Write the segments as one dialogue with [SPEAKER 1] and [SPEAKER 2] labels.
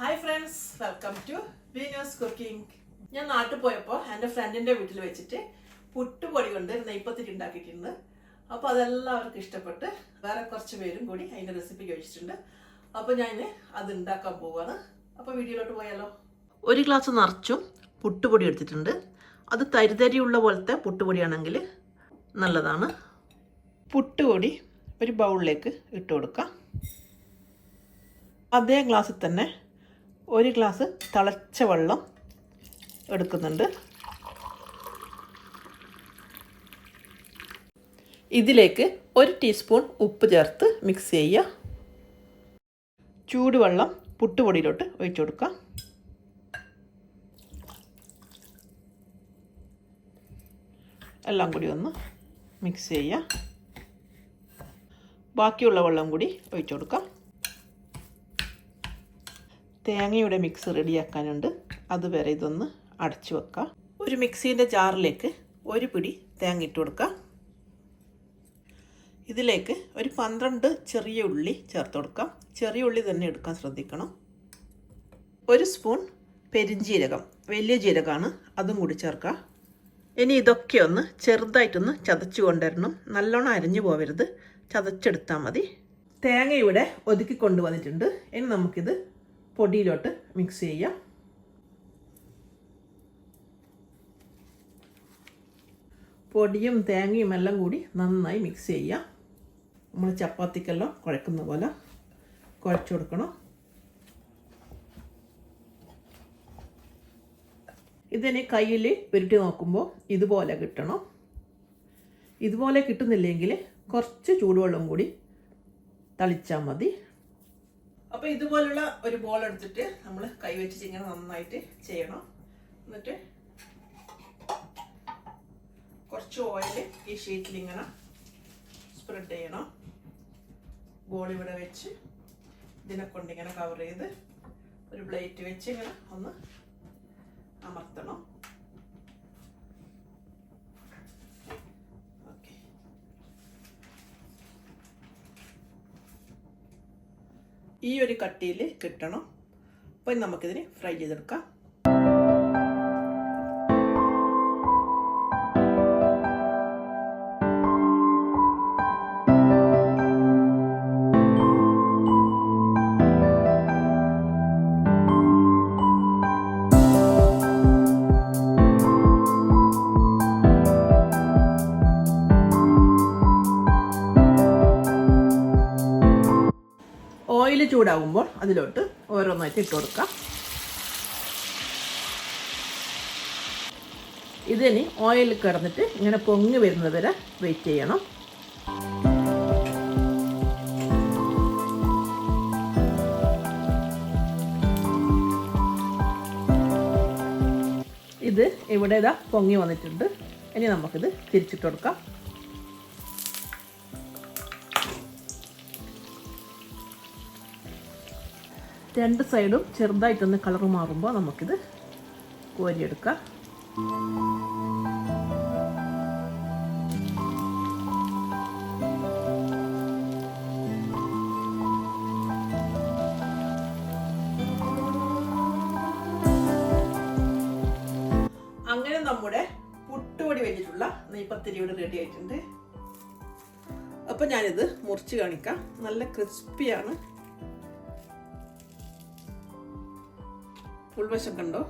[SPEAKER 1] Hi friends welcome to വീനോസ് cooking ഞാൻ നാട്ടിൽ പോയപ്പോൾ എന്റെ ഫ്രണ്ടിന്റെ വീട്ടിൽ വെച്ചിട്ട് പുട്ടുപൊടി കൊണ്ട് നെയ്പ്പത്തിരി ഉണ്ടാക്കിയിട്ടുണ്ട്. അപ്പോൾ അതെല്ലാവർക്കും ഇഷ്ടപ്പെട്ട് വേറെ കുറച്ച് പേരും കൂടി അതിന്റെ റെസിപ്പി കഴിച്ചിട്ടുണ്ട്. അപ്പോൾ ഞാൻ അത് ഉണ്ടാക്കാൻ പോവാണ്. അപ്പോൾ വീഡിയോയിലോട്ട് പോയാലോ? ഒരു ഗ്ലാസ് നിറച്ചും പുട്ടുപൊടി എടുത്തിട്ടുണ്ട്. അത് തരിതരിയുള്ള പോലത്തെ പുട്ടുപൊടിയാണെങ്കിൽ നല്ലതാണ്. പുട്ടുപൊടി ഒരു ബൗളിലേക്ക് ഇട്ട് കൊടുക്കാം. അതേ ഗ്ലാസ്സിൽ തന്നെ ഒരു ഗ്ലാസ് തിളച്ച വെള്ളം എടുക്കുന്നുണ്ട്. ഇതിലേക്ക് ഒരു ടീസ്പൂൺ ഉപ്പ് ചേർത്ത് മിക്സ് ചെയ്യുക. ചൂടുവെള്ളം പുട്ടുപൊടിയിലോട്ട് ഒഴിച്ചു കൊടുക്കാം എല്ലാം കൂടി ഒന്ന് മിക്സ് ചെയ്യുക. ബാക്കിയുള്ള വെള്ളം കൂടി ഒഴിച്ചു കൊടുക്കാം. തേങ്ങയുടെ മിക്സ് റെഡിയാക്കാനുണ്ട് അതുവരെ ഇതൊന്ന് അടച്ചു വെക്കാം. ഒരു മിക്സീന്റെ ജാറിലേക്ക് ഒരു പിടി തേങ്ങ ഇട്ട് കൊടുക്കുക ഇതിലേക്ക് ഒരു പന്ത്രണ്ട് ചെറിയ ഉള്ളി ചേർത്ത് കൊടുക്കാം. ചെറിയ ഉള്ളി തന്നെ എടുക്കാൻ ശ്രദ്ധിക്കണം. ഒരു സ്പൂൺ പെരിഞ്ജീരകം വലിയ ജീരകമാണ്. അതും കൂടി ചേർക്കുക ഇനി ഇതൊക്കെ ഒന്ന് ചെറുതായിട്ടൊന്ന് ചതച്ചു കൊണ്ടുവരണം. നല്ലോണം അരിഞ്ഞു പോവരുത്. ചതച്ചെടുത്താൽ മതി. തേങ്ങയുടെ ഒതുക്കി കൊണ്ടുവന്നിട്ടുണ്ട്. ഇനി നമുക്കിത് പൊടിയിലോട്ട് മിക്സ് ചെയ്യാം. പൊടിയും തേങ്ങയും എല്ലാം കൂടി നന്നായി മിക്സ് ചെയ്യാം. നമ്മൾ ചപ്പാത്തിക്കെല്ലാം കുഴക്കുന്ന പോലെ കുഴച്ചു കൊടുക്കണം. ഇതിനെ കയ്യിൽ ഉരുട്ടി നോക്കുമ്പോൾ ഇതുപോലെ കിട്ടണം. ഇതുപോലെ കിട്ടുന്നില്ലെങ്കിൽ കുറച്ച് ചൂടുവെള്ളം കൂടി തളിച്ചാൽ മതി. അപ്പോൾ ഇതുപോലുള്ള ഒരു ബോൾ എടുത്തിട്ട് നമ്മൾ കൈവച്ചിട്ട് ഇങ്ങനെ നന്നായിട്ട് ചെയ്യണം. എന്നിട്ട് കുറച്ച് ഓയിൽ ഈ ഷീറ്റിൽ ഇങ്ങനെ സ്പ്രെഡ് ചെയ്യണം. ബോൾ ഇവിടെ വെച്ച് ഇതിനെ കൊണ്ടിങ്ങനെ കവർ ചെയ്ത് ഒരു പ്ലേറ്റ് വെച്ച് ഇങ്ങനെ ഒന്ന് ഈ ഒരു കട്ടിയിൽ കിട്ടണം. അപ്പം നമുക്കിതിന് ഫ്രൈ ചെയ്തെടുക്കാം. ചൂടാകുമ്പോൾ അതിലോട്ട് ഓരോന്നായിട്ട് ഇട്ട് കൊടുക്കാം. ഇതിനി ഓയിൽ കിടന്നിട്ട് ഇങ്ങനെ പൊങ്ങി വരുന്നത് വരെ വെയിറ്റ് ചെയ്യണം. ഇത് ഇവിടെ ഇതാ പൊങ്ങി വന്നിട്ടുണ്ട്. ഇനി നമുക്കിത് തിരിച്ചിട്ട് കൊടുക്കാം. രണ്ട് സൈഡും ചെറുതായിട്ടൊന്ന് കളർ മാറുമ്പോൾ നമുക്കിത് കോരിയെടുക്കാം. അങ്ങനെ നമ്മുടെ പുട്ടുപൊടി വെച്ചിട്ടുള്ള നെയ്പത്തിരി ഇവിടെ റെഡി ആയിട്ടുണ്ട്. അപ്പം ഞാനിത് മുറിച്ച് കാണിക്കാം. നല്ല ക്രിസ്പിയാണ് ഉൾവശം കണ്ടോ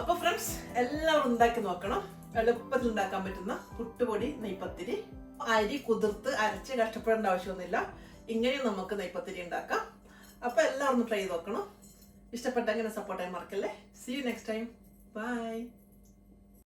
[SPEAKER 1] അപ്പൊ ഫ്രണ്ട്സ് എല്ലാവരും ഉണ്ടാക്കി നോക്കണം. എളുപ്പത്തിൽ ഉണ്ടാക്കാൻ പറ്റുന്ന പുട്ടുപൊടി നെയ്പത്തിരി. അരി കുതിർത്ത് അരച്ച് കഷ്ടപ്പെടേണ്ട ആവശ്യമൊന്നുമില്ല. ഇങ്ങനെയും നമുക്ക് നെയ്പത്തിരി ഉണ്ടാക്കാം. അപ്പൊ എല്ലാവരും ട്രൈ ചെയ്ത് നോക്കണം. ഇഷ്ടപ്പെട്ടെങ്കിൽ സപ്പോർട്ട് ചെയ്യാൻ മറക്കല്ലേ? See you next time bye